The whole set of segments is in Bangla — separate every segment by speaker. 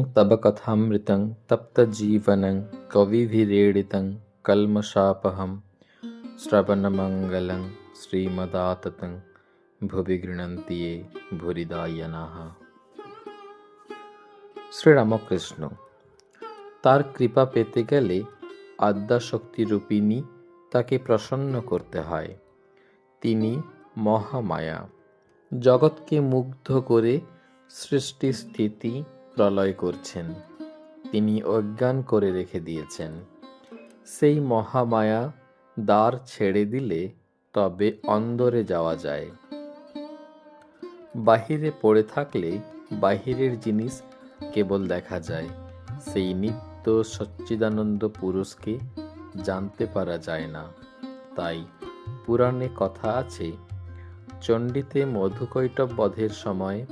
Speaker 1: तव कथामृतं तप्तजीवनं कविभिरेडितं कल्मषापहं শ্রবণমঙ্গলং শ্রীমদাততং ভুবি গৃণন্তি এ ভুরিদায়নাহ শ্রীরামকৃষ্ণ তার কৃপা পেতে গেলে আদ্যাশক্তি রূপিণী তাকে প্রসন্ন করতে হয় তিনি মহামায়া জগৎকে মুগ্ধ করে সৃষ্টি স্থিতি প্রলয় করছেন। তিনি অজ্ঞান করে রেখে দিয়েছেন। সেই মহামায়া দ্বার ছেড়ে দিলে তবে অন্দরে যাওয়া যায়। বাহিরে পড়ে থাকলে বাহিরের জিনিস কেবল দেখা যায়। সেই নিত্য সচ্চিদানন্দ পুরুষকে জানতে পারা যায় না। তাই পুরাণে কথা আছে, চণ্ডীতে মধুকৈটব বধের সময়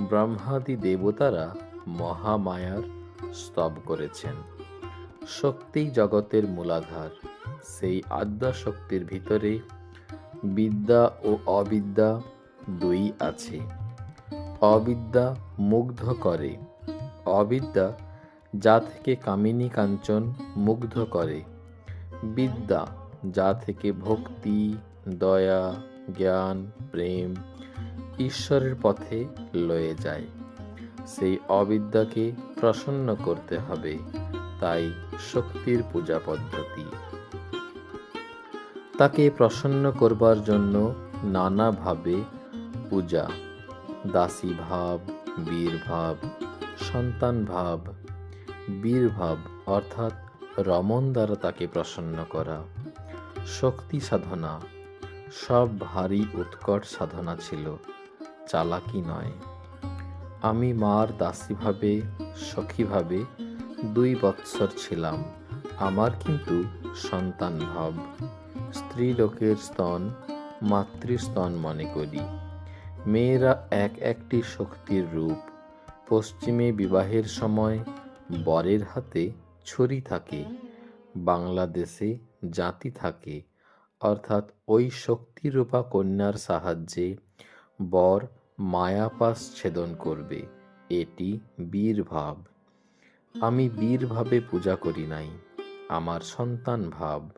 Speaker 1: ব্রহ্মাদি দেবতারা মহামায়ার স্তব করেছেন। শক্তি জগতের মূলাধার, সেই আদ্যা শক্তির ভিতরে বিদ্যা ও অবিদ্যা দুই আছে। অবিদ্যা মুগ্ধ করে, অবিদ্যা যা থেকে কামিনী কাঞ্চন মুগ্ধ করে। বিদ্যা যা থেকে ভক্তি, দয়া, জ্ঞান, প্রেম ঈশ্বরের পথে লয়ে যায়। সেই অবিদ্যাকে প্রসন্ন করতে হবে। তাই শক্তির পূজা পদ্ধতি। তাকে প্রসন্ন করবার জন্য নানাভাবে পূজা। দাসী ভাব, বীর ভাব, সন্তান ভাব। বীর ভাব অর্থাৎ রমন দ্বারা তাকে প্রসন্ন করা। শক্তি সাধনা। সব ভারী উৎকট সাধনা ছিল। চালাকি নয়। আমি মার দাসীভাবে, সখীভাবে দুই বৎসর ছিলাম। আমার কিন্তু সন্তান ভাব। স্ত্রী লোকের স্তন, মাতৃস্তন মনে করি। মেয়েরা এক একটি শক্তির রূপ। পশ্চিমে বিবাহের সময় বরের হাতে ছুরি থাকে। বাংলাদেশে জাতি থাকে। অর্থাৎ ওই শক্তিরূপা কন্যার সাহায্যে বর মায়াপাস ছেদন করবে, এটি বীর ভাব আমি বীর ভাবে পূজা করি নাই, আমার সন্তান ভাব।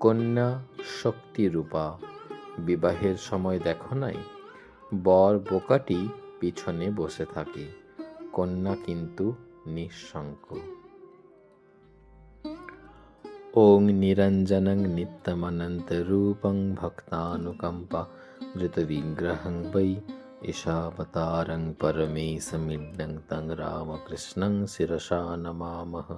Speaker 1: কন্যা শক্তিরূপা বিবাহের সময় দেখো নাই? বর বোকাটি পিছনে বসে থাকে, কন্যা কিন্তু নিঃশঙ্ক ॐ निरञ्जनं नित्यमनन्तरूपं भक्तानुकम्पा धृतविग्रहं वै ईशावतारं परमेशमिड्डं तं रामकृष्णं शिरसा नमामः